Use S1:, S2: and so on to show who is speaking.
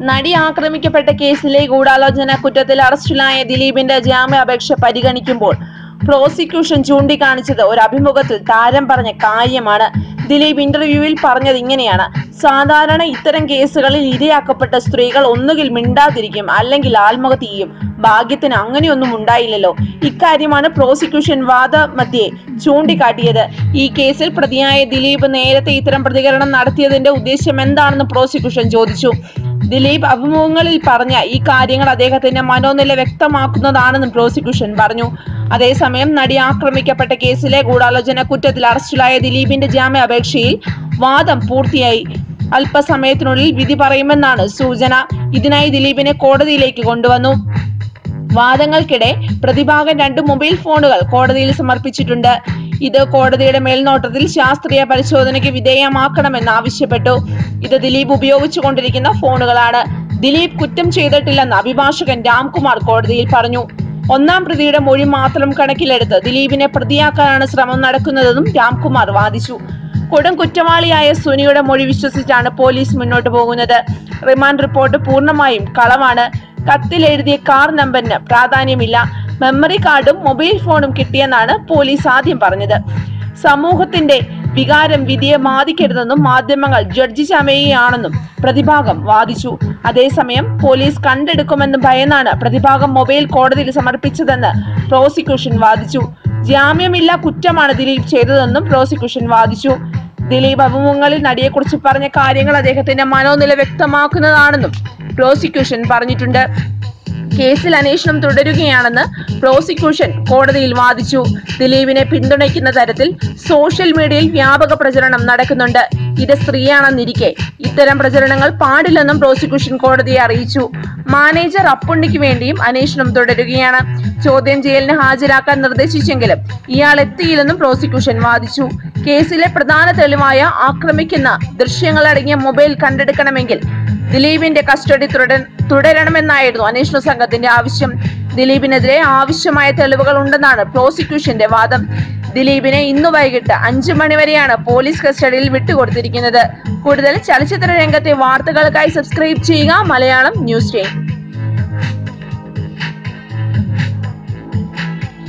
S1: നടി ആക്രമിക്കപ്പെട്ട കേസിലെ ഗൂഢാലോചന കുറ്റത്തിൽ അറസ്റ്റിലായ ദിലീപിന്റെ ജാമ്യാപേക്ഷ പരിഗണിക്കുമ്പോൾ പ്രോസിക്യൂഷൻ ചൂണ്ടിക്കാണിച്ചത് ഒരു അഭിമുഖത്തിൽ താരം പറഞ്ഞ കാര്യമാണ്. ദിലീപ് ഇന്റർവ്യൂവിൽ പറഞ്ഞത് ഇങ്ങനെയാണ്. സാധാരണ ഇത്തരം കേസുകളിൽ ഇരയാക്കപ്പെട്ട സ്ത്രീകൾ ഒന്നുകിൽ മിണ്ടാതിരിക്കും അല്ലെങ്കിൽ ആത്മഹത്യ ചെയ്യും. ഭാഗ്യത്തിന് അങ്ങനെയൊന്നും ഉണ്ടായില്ലല്ലോ. ഇക്കാര്യമാണ് പ്രോസിക്യൂഷൻ വാദമധ്യേ ചൂണ്ടിക്കാട്ടിയത്. ഈ കേസിൽ പ്രതിയായ ദിലീപ് നേരത്തെ ഇത്തരം പ്രതികരണം നടത്തിയതിന്റെ ഉദ്ദേശ്യം എന്താണെന്ന് പ്രോസിക്യൂഷൻ ചോദിച്ചു. ദിലീപ് അഭിമുഖങ്ങളിൽ പറഞ്ഞ ഈ കാര്യങ്ങൾ അദ്ദേഹത്തിന്റെ മനോനില വ്യക്തമാക്കുന്നതാണെന്നും പ്രോസിക്യൂഷൻ പറഞ്ഞു. അതേസമയം നടി ആക്രമിക്കപ്പെട്ട കേസിലെ ഗൂഢാലോചന കുറ്റത്തിൽ അറസ്റ്റിലായ ദിലീപിന്റെ ജാമ്യാപേക്ഷയിൽ വാദം പൂർത്തിയായി. അല്പസമയത്തിനുള്ളിൽ വിധി പറയുമെന്നാണ് സൂചന. ഇതിനായി ദിലീപിനെ കോടതിയിലേക്ക് കൊണ്ടുവന്നു. വാദങ്ങൾക്കിടെ പ്രതിഭാഗം രണ്ട് മൊബൈൽ ഫോണുകൾ കോടതിയിൽ സമർപ്പിച്ചിട്ടുണ്ട്. ഇത് കോടതിയുടെ മേൽനോട്ടത്തിൽ ശാസ്ത്രീയ പരിശോധനയ്ക്ക് വിധേയമാക്കണമെന്ന് ആവശ്യപ്പെട്ടു. ഇത് ദിലീപ് ഉപയോഗിച്ചുകൊണ്ടിരിക്കുന്ന ഫോണുകളാണ്. ദിലീപ് കുറ്റം ചെയ്തിട്ടില്ലെന്ന് അഭിഭാഷകൻ രാംകുമാർ കോടതിയിൽ പറഞ്ഞു. ഒന്നാം പ്രതിയുടെ മൊഴി മാത്രം കണക്കിലെടുത്ത് ദിലീപിനെ പ്രതിയാക്കാനാണ് ശ്രമം നടക്കുന്നതെന്നും രാംകുമാർ വാദിച്ചു. കൊടും കുറ്റവാളിയായ സുനിയുടെ മൊഴി വിശ്വസിച്ചാണ് പോലീസ് മുന്നോട്ട് പോകുന്നത്. റിമാൻഡ് റിപ്പോർട്ട് പൂർണമായും കളവാണ്. കത്തിൽ എഴുതിയ കാർ നമ്പറിന് പ്രാധാന്യമില്ല. മെമ്മറി കാർഡും മൊബൈൽ ഫോണും കിട്ടിയെന്നാണ് പോലീസ് ആദ്യം പറഞ്ഞത്. സമൂഹത്തിന്റെ വികാരം വിധിയെ ബാധിക്കരുതെന്നും മാധ്യമങ്ങൾ ജഡ്ജി ചമയുകയാണെന്നും പ്രതിഭാഗം വാദിച്ചു. അതേസമയം പോലീസ് കണ്ടെടുക്കുമെന്ന് ഭയന്നാണ് പ്രതിഭാഗം മൊബൈൽ കോടതിയിൽ സമർപ്പിച്ചതെന്ന് പ്രോസിക്യൂഷൻ വാദിച്ചു. ജാമ്യമില്ല കുറ്റമാണ് ദിലീപ് ചെയ്തതെന്നും പ്രോസിക്യൂഷൻ വാദിച്ചു. ദിലീപ് അഭിമുഖങ്ങളിൽ നടിയെക്കുറിച്ച് പറഞ്ഞ കാര്യങ്ങൾ അദ്ദേഹത്തിന്റെ മനോനില വ്യക്തമാക്കുന്നതാണെന്നും പ്രോസിക്യൂഷൻ പറഞ്ഞിട്ടുണ്ട്. കേസിൽ അന്വേഷണം തുടരുകയാണെന്ന് പ്രോസിക്യൂഷൻ കോടതിയിൽ വാദിച്ചു. ദിലീപിനെ പിന്തുണയ്ക്കുന്ന തരത്തിൽ സോഷ്യൽ മീഡിയയിൽ വ്യാപക പ്രചരണം നടക്കുന്നുണ്ട്. ഇത് സ്ത്രീയാണെന്നിരിക്കെ ഇത്തരം പ്രചരണങ്ങൾ പാടില്ലെന്നും പ്രോസിക്യൂഷൻ കോടതിയെ അറിയിച്ചു. മാനേജർ അപ്പുണ്ണിക്ക് വേണ്ടിയും അന്വേഷണം തുടരുകയാണ്. ചോദ്യം ചെയ്യലിന് ഹാജരാക്കാൻ നിർദ്ദേശിച്ചെങ്കിലും ഇയാൾ എത്തിയില്ലെന്നും പ്രോസിക്യൂഷൻ വാദിച്ചു. കേസിലെ പ്രധാന തെളിവായ ആക്രമിക്കുന്ന ദൃശ്യങ്ങളടങ്ങിയ മൊബൈൽ കണ്ടെടുക്കണമെങ്കിൽ ദിലീപിന്റെ കസ്റ്റഡി തുടര തുടരണമെന്നായിരുന്നു അന്വേഷണ സംഘത്തിന്റെ ആവശ്യം. ദിലീപിനെതിരെ ആവശ്യമായ തെളിവുകൾ ഉണ്ടെന്നാണ് പ്രോസിക്യൂഷന്റെ വാദം. ദിലീപിനെ ഇന്ന് വൈകിട്ട് അഞ്ചു മണിവരെയാണ് പോലീസ് കസ്റ്റഡിയിൽ വിട്ടുകൊടുത്തിരിക്കുന്നത്. കൂടുതൽ ചലച്ചിത്ര രംഗത്തെ വാർത്തകൾക്കായി സബ്സ്ക്രൈബ് ചെയ്യുക മലയാളം ന്യൂസ് ടൈം.